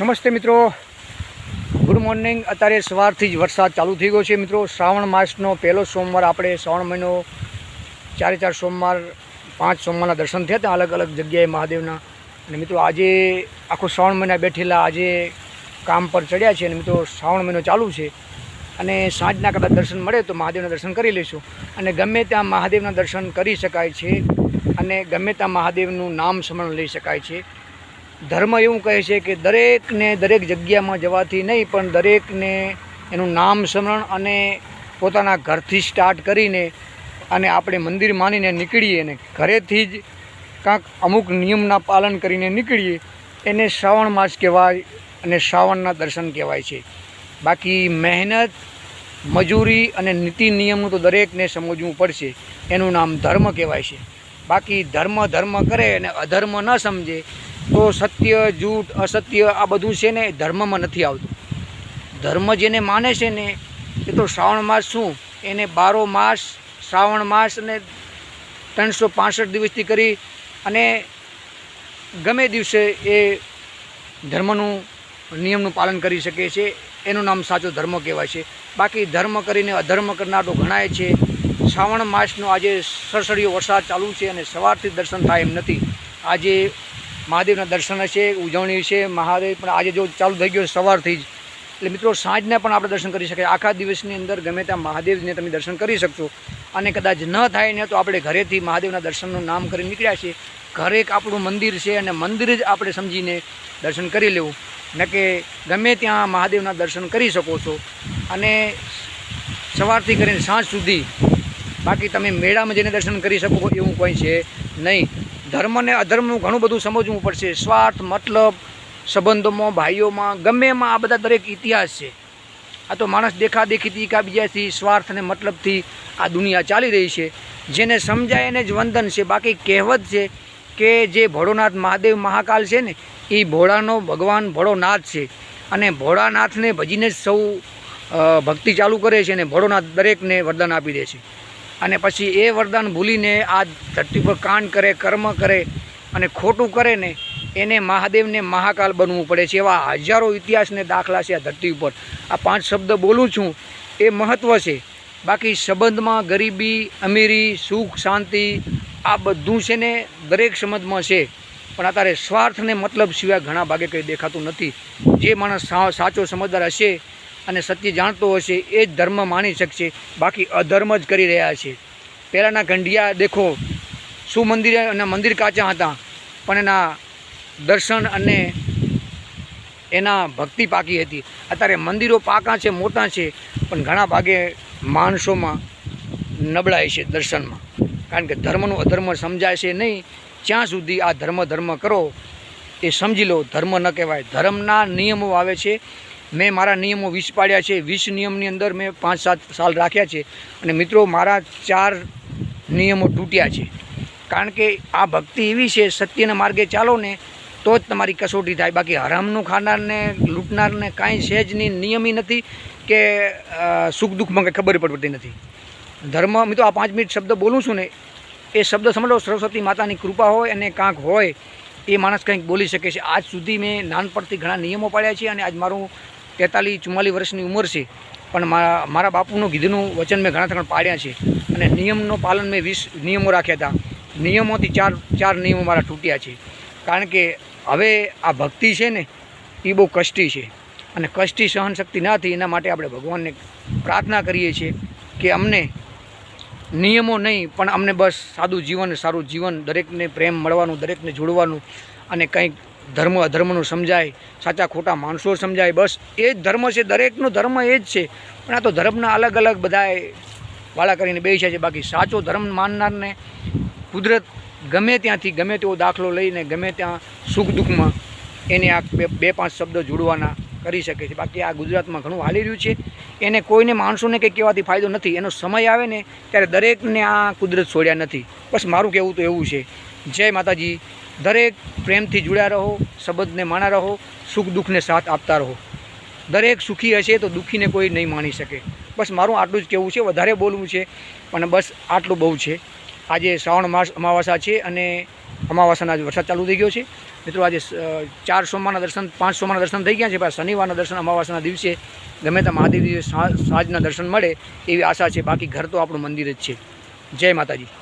નમસ્તે મિત્રો. Good morning અત્યારે સવારથી જ વરસાદ ચાલુ થઈ ગયો છે મિત્રો. શ્રાવણ માસનો પહેલો સોમવાર આપણે શ્રાવણ મહિનો ચારે ચાર સોમવાર, પાંચ સોમવારના દર્શન થયા હતા અલગ અલગ જગ્યાએ મહાદેવના. અને મિત્રો આજે આખો શ્રાવણ મહિના બેઠેલા આજે કામ પર ચડ્યા છે અને મિત્રો શ્રાવણ મહિનો ચાલુ છે. અને સાંજના કદાચ દર્શન મળે તો મહાદેવના દર્શન કરી લઈશું. અને ગમે ત્યાં મહાદેવના દર્શન કરી શકાય છે અને ગમે ત્યાં મહાદેવનું નામ સ્મરણ લઈ શકાય છે. ધર્મ એવું કહે છે કે દરેકને દરેક જગ્યામાં જવાથી નહીં, પણ દરેકને એનું નામ સ્મરણ અને પોતાના ઘરથી સ્ટાર્ટ કરીને અને આપણે મંદિર માનીને નીકળીએ ને ઘરેથી જ કાંક અમુક નિયમના પાલન કરીને નીકળીએ, એને શ્રાવણ માસ કહેવાય અને શ્રાવણના દર્શન કહેવાય છે. બાકી મહેનત, મજૂરી અને નીતિ નિયમનું તો દરેકને સમજવું પડશે. એનું નામ ધર્મ કહેવાય છે. બાકી ધર્મ ધર્મ કરે અને અધર્મ ન સમજે તો સત્ય, જૂઠ, અસત્ય આ બધું છે ને ધર્મમાં નથી આવતું. ધર્મ જેને માને છે ને, એ તો શ્રાવણ માસ શું? એને બારો માસ, શ્રાવણ માસ અને ત્રણસો પાસઠ દિવસથી કરી અને ગમે દિવસે એ ધર્મનું, નિયમનું પાલન કરી શકે છે. એનું નામ સાચો ધર્મ કહેવાય છે. બાકી ધર્મ કરીને અધર્મ કરનાર તો ઘણાય છે. શ્રાવણ માસનો આજે સરસરીયો વરસાદ ચાલુ છે અને સવારથી દર્શન થાય એમ નથી. આજે મહાદેવના દર્શન છે ઉજવણી છે મહાદેવ પણ આજે જો ચાલુ થઈ ગયો સવારથી જ. એટલે મિત્રો સાંજને પણ આપણે દર્શન કરી શકીએ આખા દિવસની અંદર ગમે ત્યાં મહાદેવને તમે દર્શન કરી શકશો. અને કદાચ ન થાય ને તો આપણે ઘરેથી મહાદેવના દર્શનનું નામ કરી નીકળ્યા છીએ. ઘરે આપણું મંદિર છે અને મંદિર જ આપણે સમજીને દર્શન કરી લેવું. ન કે ગમે ત્યાં મહાદેવના દર્શન કરી શકો છો. અને સવારથી કરીને સાંજ સુધી બાકી તમે મેળામાં જઈને દર્શન કરી શકો એવું કોઈ છે નહીં. ધર્મ ને અધર્મનું ઘણું બધું સમજવું પડશે. સ્વાર્થ, મતલબ, સંબંધોમાં, ભાઈઓમાં ગમે એમાં આ બધા દરેક ઇતિહાસ છે. આ તો માણસ દેખાદેખીથી એકાબીજાથી સ્વાર્થ અને મતલબથી આ દુનિયા ચાલી રહી છે. જેને સમજાય એને જ વંદન છે. બાકી કહેવત છે કે જે ભોળોનાથ મહાદેવ મહાકાલ છે ને, એ ભોળાનો ભગવાન ભોળોનાથ છે. અને ભોળાનાથને ભજીને જ સૌ ભક્તિ ચાલુ કરે છે અને ભોળોનાથ દરેકને વરદાન આપી દે છે. અને પછી એ વરદાન ભૂલીને આ ધરતી પર કાંડ કરે, કર્મ કરે અને ખોટું કરે ને એને મહાદેવને મહાકાલ બનવું પડે છે એવા હજારો ઇતિહાસને દાખલા છે આ ધરતી ઉપર. આ પાંચ શબ્દ બોલું છું, એ મહત્ત્વ છે. બાકી સંબંધમાં ગરીબી, અમીરી, સુખ, શાંતિ આ બધું છે ને દરેક સંબંધમાં છે. પણ અત્યારે સ્વાર્થને મતલબ સિવાય ઘણા ભાગે કંઈ દેખાતું નથી. જે માણસ સાચો સમજદાર હશે અને સત્ય જાણતો હશે એ જ ધર્મ માની શકશે. બાકી અધર્મ જ કરી રહ્યા છે. પહેલાંના ગંઢિયા દેખો, શું મંદિર અને મંદિર કાચા હતા, પણ એના દર્શન અને એના ભક્તિ પાકી હતી. અત્યારે મંદિરો પાકા છે, મોટા છે, પણ ઘણા ભાગે માણસોમાં નબળાય છે દર્શનમાં. કારણ કે ધર્મનું અધર્મ સમજાય છે નહીં, જ્યાં સુધી આ ધર્મ ધર્મ કરો, એ સમજી લો, ધર્મ ન કહેવાય. ધર્મના નિયમો આવે છે મેં મારા નિયમો વીસ પાડ્યા છે. વીસ નિયમની અંદર મેં પાંચ સાત સાલ રાખ્યા છે. અને મિત્રો, મારા ચાર નિયમો તૂટ્યા છે. કારણ કે આ ભક્તિ એવી છે, સત્યના માર્ગે ચાલો ને, તો જ તમારી કસોટી થાય. બાકી હરામનું ખાનારને, લૂંટનારને કાંઈ છે જ નહીં. નિયમી નથી કે સુખ દુઃખમાં કંઈ ખબર પડતી નથી. ધર્મ, મિત્રો, આ પાંચ મિનિટ શબ્દ બોલું છું ને, એ શબ્દ સમજો. સરસ્વતી માતાની કૃપા હોય અને કાંક હોય, એ માણસ કંઈક બોલી શકે છે. આજ સુધી મેં નાનપણથી ઘણા નિયમો પાડ્યા છે અને આજ મારું તેતાલીસ, ચુમ્માલીસ વર્ષની ઉંમર છે. પણ મારા મારા બાપુનું કીધુંનું વચન મેં ઘણા ઘણા પાડ્યા છે. અને નિયમનું પાલન મેં વીસ નિયમો રાખ્યા હતા. નિયમોથી ચાર ચાર નિયમો મારા તૂટ્યા છે. કારણ કે હવે આ ભક્તિ છે ને, એ બહુ કષ્ટી છે. અને કષ્ટી સહન શક્તિ ના થઈ એના માટે આપણે ભગવાનને પ્રાર્થના કરીએ છીએ કે અમને નિયમો નહીં, પણ અમને બસ સાદું જીવન, સારું જીવન, દરેકને પ્રેમ મળવાનું, દરેકને જોડવાનું અને કંઈક ધર્મ અધર્મનું સમજાય, સાચા ખોટા માણસો સમજાય, બસ એ જ ધર્મ છે, દરેકનો ધર્મ એ જ છે. પણ આ તો ધર્મના અલગ અલગ બધાએ વાળા કરીને બેસ્યા છે. બાકી સાચો ધર્મ માનનારને કુદરત ગમે ત્યાંથી ગમે તેવો દાખલો લઈને ગમે ત્યાં સુખ દુઃખમાં એને આ બે પાંચ શબ્દો જોડવાના કરી શકે છે. બાકી આ ગુજરાતમાં ઘણું હાલી રહ્યું છે. એને કોઈને માણસોને કંઈ કહેવાથી ફાયદો નથી. એનો સમય આવે ને ત્યારે દરેકને આ કુદરત છોડ્યા નથી. બસ મારું કહેવું તો એવું છે. જય માતાજી. દરેક પ્રેમથી જોડ્યા રહો, સંબંધને માણા રહો, સુખ દુઃખને સાથ આપતા રહો. દરેક સુખી હશે તો દુઃખીને કોઈ નહીં માણી શકે. બસ મારું આટલું જ કહેવું છે. વધારે બોલવું છે. પણ બસ આટલું બહુ છે. આજે શ્રાવણ માસ અમાવાસા છે અને અમાવાસાના આજ વરસાદ ચાલુ થઈ ગયો છે. મિત્રો, આજે ચાર સોમવારના દર્શન, પાંચ સોમવારના દર્શન થઈ ગયા છે, પણ શનિવારના દર્શન અમાવાસના દિવસે ગમે તે મહાદેવજી સાંજના દર્શન મળે એવી આશા છે. બાકી ઘર તો આપણું મંદિર જ છે. જય માતાજી.